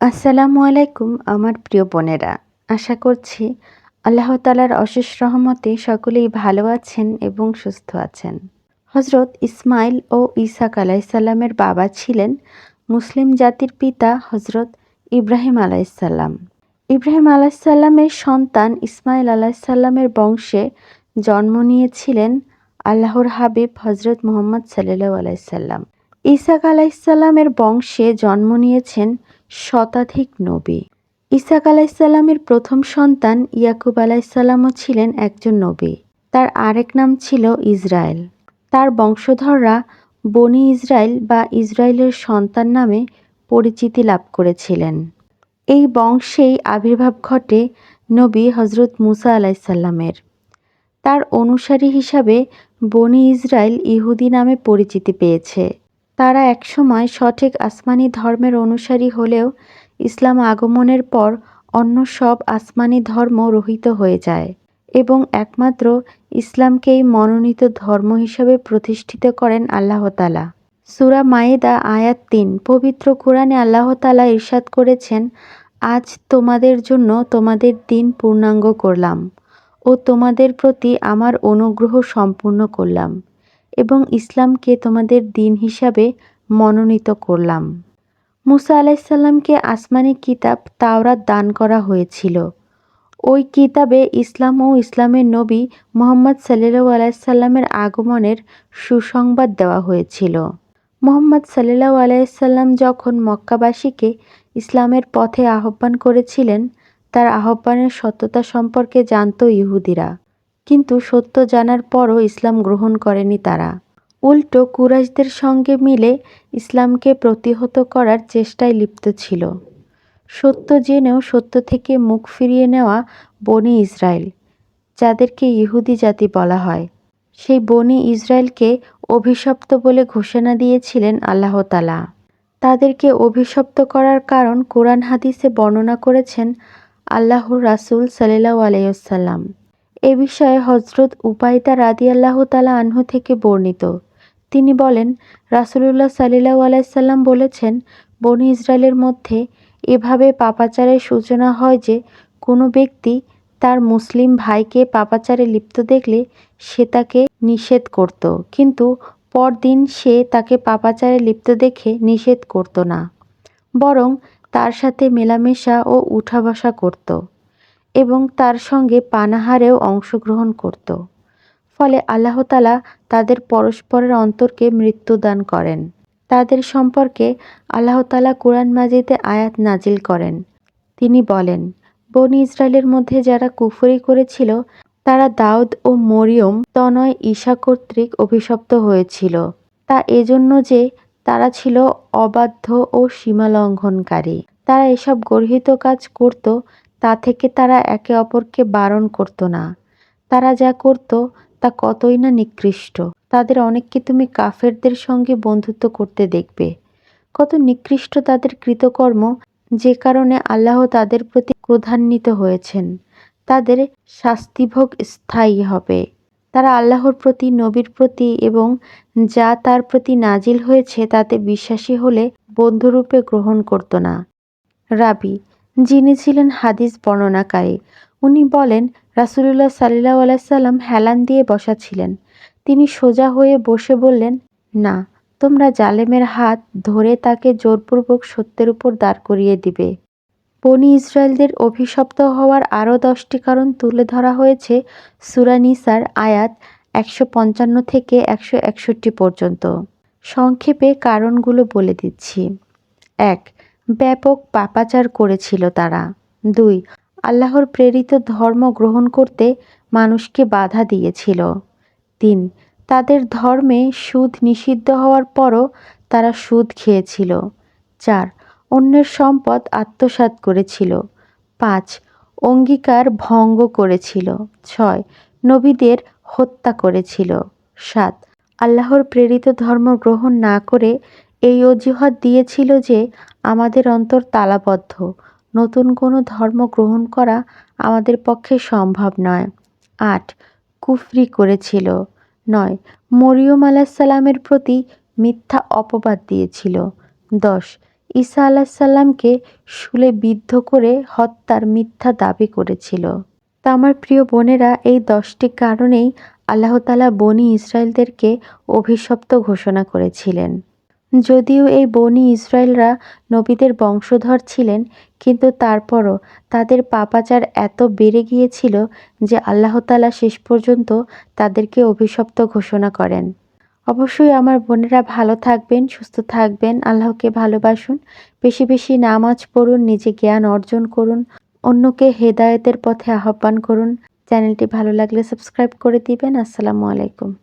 আসসালামু আলাইকুম, আমার প্রিয় বোনেরা। আশা করছি আল্লাহ তালার অশেষ রহমতে সকলেই ভালো আছেন এবং সুস্থ আছেন। হজরত ইসমাইল ও ইসাক আলাইসাল্লামের বাবা ছিলেন মুসলিম জাতির পিতা হজরত ইব্রাহিম আলাইসাল্লাম ইব্রাহিম আলাইসাল্লামের সন্তান ইসমাইল আলাইসাল্লামের বংশে জন্ম নিয়েছিলেন আল্লাহর হাবিব হজরত মোহাম্মদ সাল্লাহ আলাইসাল্লাম ইসাক আলাইসাল্লামের বংশে জন্ম নিয়েছেন শতাধিক নবী। ইসাক আলাইসাল্লামের প্রথম সন্তান ইয়াকুব আলাইসাল্লামও ছিলেন একজন নবী। তার আরেক নাম ছিল ইসরায়েল। তার বংশধররা বনি ইসরায়েল বা ইসরায়েলের সন্তান নামে পরিচিতি লাভ করেছিলেন। এই বংশেই আবির্ভাব ঘটে নবী হজরত মুসা আলাইসাল্লামের তার অনুসারী হিসাবে বনি ইসরায়েল ইহুদি নামে পরিচিতি পেয়েছে। তারা একসময় সঠিক আসমানি ধর্মের অনুসারী হলেও ইসলাম আগমনের পর অন্য সব আসমানি ধর্ম রহিত হয়ে যায় এবং একমাত্র ইসলামকেই মনোনীত ধর্ম হিসাবে প্রতিষ্ঠিত করেন আল্লাহ তালা সুরা মায়েদা আয়াত তিন, পবিত্র কোরআনে আল্লাহ তালা ইরশাদ করেছেন, আজ তোমাদের জন্য তোমাদের দিন পূর্ণাঙ্গ করলাম ও তোমাদের প্রতি আমার অনুগ্রহ সম্পূর্ণ করলাম। এবং ইসলামকে তোমাদের দিন হিসাবে মনোনীত করলাম। মুসা আলাইসাল্লামকে আসমানি কিতাব তাওরাত দান করা হয়েছিল। ওই কিতাবে ইসলাম ও ইসলামের নবী মোহাম্মদ সাল্লু আলাইসাল্লামের আগমনের সুসংবাদ দেওয়া হয়েছিল। মোহাম্মদ সাল্লাহ আলাইসাল্লাম যখন মক্কাবাসীকে ইসলামের পথে আহ্বান করেছিলেন, তার আহ্বানের সত্যতা সম্পর্কে জানত ইহুদিরা। কিন্তু সত্য জানার পরও ইসলাম গ্রহণ করেনি তারা। উল্টো কুরাইশদের সঙ্গে মিলে ইসলামকে প্রতিহত করার চেষ্টায় লিপ্ত ছিল। সত্য জেনেও সত্য থেকে মুখ ফিরিয়ে নেওয়া বনি ইসরায়েল, যাদেরকে ইহুদি জাতি বলা হয়। সেই বনি ইসরায়েলকে অভিশপ্ত বলে ঘোষণা দিয়েছিলেন আল্লাহ তালা তাদেরকে অভিশপ্ত করার কারণ কোরআন হাদিসে বর্ণনা করেছেন আল্লাহর রাসুল সাল্লাহ আলাইসাল্লাম এ বিষয়ে হজরত উপায়দা রাদি আল্লাহ তালা আনহু থেকে বর্ণিত। তিনি বলেন, রাসুলুল্লাহ সাল্লাহ আলাইসাল্লাম বলেছেন, বনি ইসরায়েলের মধ্যে এভাবে পাপাচারের সূচনা হয় যে, কোনো ব্যক্তি তার মুসলিম ভাইকে পাপাচারে লিপ্ত দেখলে সে তাকে নিষেধ করত। কিন্তু পরদিন সে তাকে পাপাচারে লিপ্ত দেখে নিষেধ করত না, বরং তার সাথে মেলামেশা ও উঠা বসা করত। এবং তার সঙ্গে পানাহারেও অংশগ্রহণ করত। ফলে আল্লাহতালা তাদের পরস্পরের অন্তরকে মৃত্যুদান করেন। তাদের সম্পর্কে আল্লাহতালা কোরআন মাজিদে আয়াত নাজিল করেন। তিনি বলেন, বনি ইসরায়েলের মধ্যে যারা কুফরি করেছিল, তারা দাউদ ও মরিয়ম তনয় ঈশা কর্তৃক অভিশপ্ত হয়েছিল। তা এজন্য যে তারা ছিল অবাধ্য ও সীমালঙ্ঘনকারী। তারা এসব গর্হিত কাজ করত তা থেকে তারা একে অপরকে বারণ করত না। তারা যা করত, তা কতই না নিকৃষ্ট। তাদের অনেককে তুমি কাফেরদের সঙ্গে বন্ধুত্ব করতে দেখবে। কত নিকৃষ্ট তাদের কৃতকর্ম, যে কারণে আল্লাহ তাদের প্রতি ক্রোধান্বিত হয়েছেন। তাদের শাস্তিভোগ স্থায়ী হবে। তারা আল্লাহর প্রতি, নবীর প্রতি এবং যা তার প্রতি নাজিল হয়েছে তাতে বিশ্বাসী হলে বন্ধুরূপে গ্রহণ করত না। রাবি যিনি ছিলেন হাদিস বর্ণনাকারী, উনি বলেন, রাসুলুল্লাহ সাল্লাহ আলাইসাল্লাম হেলান দিয়ে বসা ছিলেন। তিনি সোজা হয়ে বসে বললেন, না, তোমরা জালেমের হাত ধরে তাকে জোরপূর্বক সত্যের উপর দাঁড় করিয়ে দিবে। বনি ইসরায়েলদের অভিশপ্ত হওয়ার আরও দশটি কারণ তুলে ধরা হয়েছে সুরানিসার আয়াত একশো পঞ্চান্ন থেকে একশো একষট্টি পর্যন্ত। সংক্ষেপে কারণগুলো বলে দিচ্ছি। এক ব্যাপক পাপাচার করেছিল তারা। দুই, আল্লাহর প্রেরিত ধর্ম গ্রহণ করতে মানুষকে বাধা দিয়েছিল। তিন, তাদের ধর্মে সুদ নিষিদ্ধ হওয়ার পরও তারা সুদ খেয়েছিল। চার, অন্যের সম্পদ আত্মসাৎ করেছিল। পাঁচ, অঙ্গীকার ভঙ্গ করেছিল। ছয়, নবীদের হত্যা করেছিল। সাত, আল্লাহর প্রেরিত ধর্ম গ্রহণ না করে এই অজুহাত দিয়েছিল যে আমাদের অন্তর তালাবদ্ধ। নতুন কোনো ধর্ম গ্রহণ করা আমাদের পক্ষে সম্ভব নয়। আট, কুফরি করেছিল। নয়, মরিয়ম আলাহিসাল্লামের প্রতি মিথ্যা অপবাদ দিয়েছিল। দশ, ঈসা আলাহিসাল্লামকে শুলে বিদ্ধ করে হত্যার মিথ্যা দাবি করেছিল। তা আমার প্রিয় বোনেরা, এই দশটি কারণেই আল্লাহ তালা বনি ইসরায়েলদেরকে অভিশপ্ত ঘোষণা করেছিলেন। যদিও এই বনি ইসরায়েলরা নবীদের বংশধর ছিলেন, কিন্তু তারপরও তাদের পাপাচার এত বেড়ে গিয়েছিল যে আল্লাহ তালা শেষ পর্যন্ত তাদেরকে অভিশপ্ত ঘোষণা করেন। অবশ্যই আমার বোনেরা ভালো থাকবেন, সুস্থ থাকবেন, আল্লাহকে ভালোবাসুন, বেশি বেশি নামাজ পড়ুন, নিজে জ্ঞান অর্জন করুন, অন্যকে হেদায়েতের পথে আহ্বান করুন। চ্যানেলটি ভালো লাগলে সাবস্ক্রাইব করে দিবেন। আসসালামু আলাইকুম।